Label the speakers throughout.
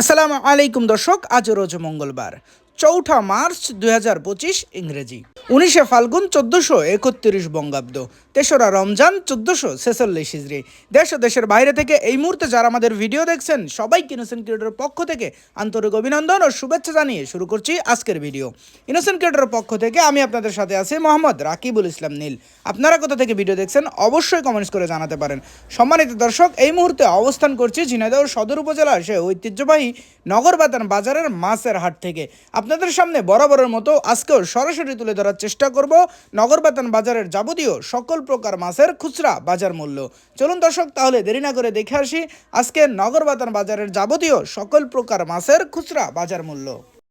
Speaker 1: আসসালামু আলাইকুম দর্শক আজ রোজ মঙ্গলবার চৌঠা মার্চ দুই হাজার পঁচিশ ইংরেজি। উনিশে ফাল্গুন চোদ্দশো একত্রিশ বঙ্গাব্দ, তেসরা রমজান চোদ্দশো ছেচল্লিশ হিজড়ি। দেশ ও দেশের বাইরে থেকে এই মুহূর্তে যারা আমাদের ভিডিও দেখছেন সবাই ইনোসেন্ট ক্রিয়েটরের পক্ষ থেকে আন্তরিক অভিনন্দন ও শুভেচ্ছা জানিয়ে শুরু করছি আজকের ভিডিও। ইনোসেন্ট ক্রিয়েটরের পক্ষ থেকে আমি আপনাদের সাথে আছি মোহাম্মদ রাকিবুল ইসলাম নীল। আপনারা কোথা থেকে ভিডিও দেখছেন, অবশ্যই কমেন্টস করে জানাতে পারেন। সম্মানিত দর্শক, এই মুহূর্তে অবস্থান করছি ঝিনাইদহ সদর উপজেলার সে ঐতিহ্যবাহী নগরবাতান বাজারের মাছের হাট থেকে। আপনাদের সামনে বরাবরের মতো আজকেও সরাসরি তুলে ধরার চেষ্টা করব নগরবাতান বাজারের যাবতীয় সকল প্রকার মাছের খুচরা বাজার মূল্য। চলুন দর্শক, তাহলে দেরি না করে দেখে আসি আজকে নগরবাতান বাজারের যাবতীয় সকল প্রকার মাছের খুচরা বাজার মূল্য।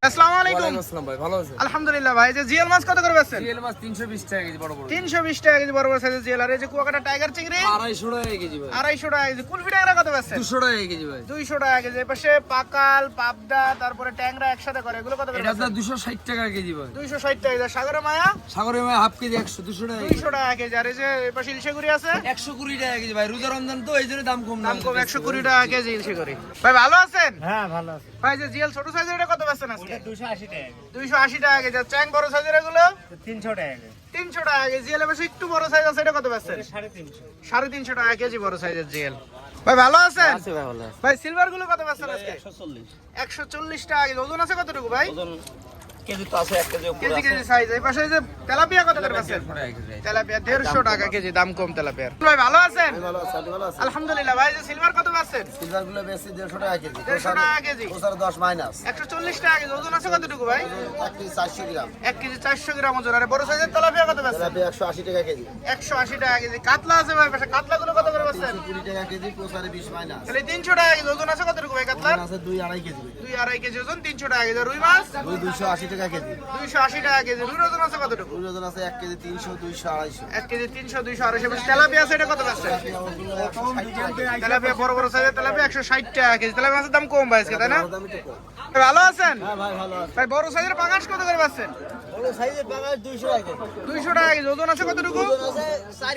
Speaker 1: আসসালামু আলাইকুম।
Speaker 2: আসসালাম ভাই ভালো আছেন?
Speaker 1: আলহামদুলিল্লাহ ভাই যে জিএল মাছ কত করে বেচছেন?
Speaker 2: রিয়েল মাছ 320 টাকা কেজি বড় বড়।
Speaker 1: তিনশো বিশ টাকা কেজি বড় বড় সাইজের জিএল আর এই যে কুয়াকাটা টাইগার চিংড়ি?
Speaker 2: 250 টাকা কেজি ভাই।
Speaker 1: আড়াইশো টাকা কেজি। কুলফি ট্যাংরা কত বেচছেন?
Speaker 2: 200 টাকা কেজি ভাই।
Speaker 1: দুইশো টাকা কেজি। এপাশে পাকাল পাবদা তারপরে ট্যাংরা একসাথে করে এগুলো কত করে
Speaker 2: এটা 260 টাকা কেজি ভাই।
Speaker 1: দুইশো ষাট টাকা সাগরে মায়া?
Speaker 2: সাগরে ভাই হাফ কেজি 100 200 টাকা কেজি।
Speaker 1: দুইশো টাকা কেজি। আর এই যে এপাশে ইলশেগুড়ি আছে?
Speaker 2: 120 টাকা কেজি ভাই। রোজা রমজান তো এই জন্য দাম কম
Speaker 1: দাম কম একশো কুড়ি টাকা কেজি ইলশেগুড়ি ভাই ভালো আছেন?
Speaker 3: হ্যাঁ ভালো আছে।
Speaker 1: ভাই যে জিএল ছোট সাইজের এটা কত বেচছেন আজকে? দুইশো আশি টাকা কেজি। চ্যাং বড় সাইজের এগুলো?
Speaker 3: তিনশো টাকা
Speaker 1: তিনশো টাকা কেজি। জিএল এপাশে একটু বড় সাইজ আছে এটা কত বেচছেন
Speaker 3: সাড়ে তিনশো।
Speaker 1: টাকা কেজি বড় সাইজের জিএল। ভাই ভালো আছেন?
Speaker 2: ভাই
Speaker 1: সিলভারগুলো কত বেচছেন আজকে?
Speaker 3: একশো চল্লিশ।
Speaker 1: একশো চল্লিশ টাকা কেজি। ওজন আছে কতটুকু ভাই?
Speaker 2: কেজি তো আছে 1 কেজি
Speaker 1: কেজি কেজি সাইজ এই পাশে যে তেলাপিয়া কত করে বেচছেন তেলাপিয়া দেড়শো টাকা কেজি দাম কম তেলাপিয়ার। ভাই ভালো আছেন?
Speaker 4: ভালো আছে আপনি ভালো আছেন?
Speaker 1: আলহামদুলিল্লাহ ভাই যে সিলভার কত পাচ্ছেন
Speaker 4: সিলভারগুলো বেশি দেড়শো টাকা কেজি।
Speaker 1: দেড়শো টাকা কেজি।
Speaker 4: ওসার দশ মাইনাস
Speaker 1: একশো চল্লিশ টাকা কেজি ওজন আছে কতটুকু ভাই?
Speaker 4: এক কেজি চারশো গ্রাম।
Speaker 1: এক কেজি চারশো গ্রাম ওজন আর বড় সাইজের তেলাপিয়া কত পাচ্ছেন
Speaker 4: তেলাপি একশো আশি টাকা কেজি।
Speaker 1: একশো আশি টাকা কেজি। কাতলা আছে ভাই পাশে কাতলা গুলো কত করে পাচ্ছেন
Speaker 4: তিনশো কুড়ি টাকা কেজি কোসারে বিশ মাইনাস
Speaker 1: তাহলে তিনশো টাকা কেজি ওজন আছে কতটুকু ভাই কাতলার?
Speaker 4: আছে দুই আড়াই কেজি
Speaker 1: দুই আড়াই কেজি ওজন তিনশো টাকা কেজি। রুই মাছ?
Speaker 4: দুই দুইশো আশি টাকা কেজি।
Speaker 1: দুইশো আশি টাকা কেজি। রুই ওজন আছে কতটুকু?
Speaker 4: ওজন আছে এক কেজি তিনশো দুইশো আড়াইশো।
Speaker 1: এক কেজি তিনশো দুইশো আড়াইশো। তেলাপিয়া আছে এটা কত
Speaker 4: কেজি।
Speaker 1: তেলাপিয়া বড় বড় সাইজের তেলাপিয়া একশো ষাট টাকা কেজি। তেলাপিয়া মাছের দাম কম ভাই আজকে তাই না? ভালো আছেন?
Speaker 4: হ্যাঁ ভাই ভালো আছে।
Speaker 1: ভাই বড় সাইজের পাঙাশ কত করে পাচ্ছেন?
Speaker 4: দুইশো টাকা কেজি
Speaker 1: দুইশো টাকা কেজি ওজন আছে কতটুকু
Speaker 4: ওজন চার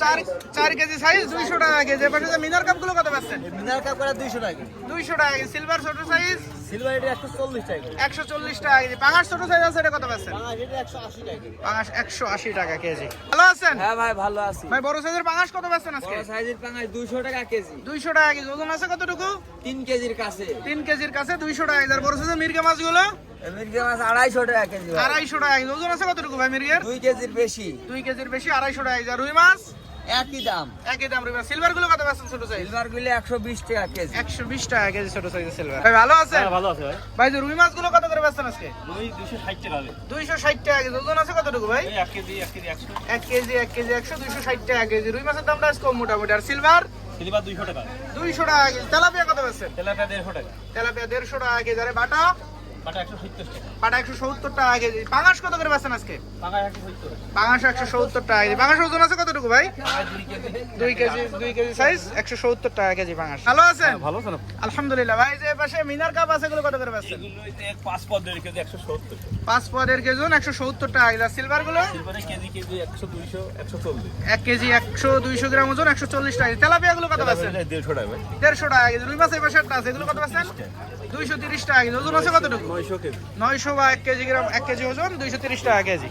Speaker 1: চার চার কেজি সাইজ দুইশো টাকা কেজি এপাশে যে মিনার কাপ কত পাচ্ছেন
Speaker 4: মিনার কাপ করে দুইশো টাকা কেজি
Speaker 1: দুইশো টাকা কেজি সিলভার ছোট সাইজ
Speaker 4: সিলভার এটা একশো চল্লিশ টাকা
Speaker 1: একশো চল্লিশ টাকা কেজি পাঙাশ ছোট সাইজ আছে এটা কত পাচ্ছেন
Speaker 4: বাগান এটা একশো আশি টাকা কেজি
Speaker 1: পাঙাশ একশো আশি টাকা কেজি ভালো আছেন
Speaker 2: হ্যাঁ ভাই ভালো আছি
Speaker 1: ভাই বড় সাইজের পাঙাশ কত পাচ্ছেন আজকে
Speaker 2: বড় সাইজের পাঙ্গাস 200 টাকা কেজি
Speaker 1: দুইশো টাকা কেজি ওজন আছে কতটুকু
Speaker 2: 3 কেজির কাছে
Speaker 1: তিন কেজির কাছে দুইশো টাকা কেজি আর বড় সাইজের মির্গে মাছগুলো
Speaker 2: মির্গা মাছ 250 টাকা কেজি
Speaker 1: আড়াইশো টাকা কেজি। ওজন আছে কতটুকু ভাই মির্গের?
Speaker 2: 2 কেজির বেশি।
Speaker 1: দুই কেজির বেশি আড়াইশো টাকা কেজি। রুই মাছ?
Speaker 2: একই দাম।
Speaker 1: একই দাম রুই মাছ। সিলভারগুলো কত পাচ্ছেন ছোট সাইজ
Speaker 2: সিলভারগুলো 120 টাকা কেজি।
Speaker 1: একশো বিশ টাকা কেজি ছোট সাইজের সিলভার। ভাই ভালো আছেন
Speaker 3: ভালো আছে ভাই।
Speaker 1: ভাই যে রুই মাছগুলো কত করে বেচছেন আজকে?
Speaker 3: ওই দুশো ষাট টাকা
Speaker 1: দুইশো ষাট টাকা কেজি। ওজন আছে কতটুকু ভাই?
Speaker 3: এক কেজি এক কেজি একশো।
Speaker 1: এক কেজি এক কেজি একশো দুইশো ষাট টাকা কেজি। রুই মাছের দামটা আজকে মোটামুটি। আর সিলভার?
Speaker 3: দুইশো টাকা।
Speaker 1: দুইশো টাকা কেজি। তেলাপিয়া কত বেচছেন
Speaker 3: তেলাটা দেড়শো টাকা।
Speaker 1: তেলাপিয়া দেড়শো টাকা কেজি। আরে বাটা?
Speaker 3: বাটা একশো সত্তর টাকা।
Speaker 1: কেজি। পাঙাশ কত করে আজকে?
Speaker 3: একশো সত্তর
Speaker 1: পাঙাশ একশো সত্তর টাকা কেজি। পাঙাশ ওজন আছে কতটুকু ভাই?
Speaker 3: দুই কেজি।
Speaker 1: দুই কেজি সাইজ একশো সত্তর টাকা কেজি পাঙাশ। ভালো
Speaker 3: ভালো আছে
Speaker 1: আলহামদুলিল্লাহ। ভাই যে পাশে মিনার কাপ আছে এগুলো কত করে বেচছেন?
Speaker 3: পাঁচ পদ দেড় কেজি একশো সত্তর
Speaker 1: পাঁচ পদের কেজি একশো সত্তর টাকা কেজি।
Speaker 3: সিলভারগুলো
Speaker 1: এক কেজি একশো দুইশো গ্রাম ওজন একশো চল্লিশ টাকা তেলাপিয়া গুলো কত পাচ্ছেন
Speaker 3: দেড়শো টাকা
Speaker 1: দেড়শো টাকা কেজি। রুই মাছের পাশে একটা আছে এগুলো কত পাচ্ছেন দুইশো তিরিশ টাকা কেজি। ওজন আছে কতটুকু? নয়শো বা এক কেজি গ্রাম এক কেজি ওজন দুইশো তিরিশ টাকা কেজি।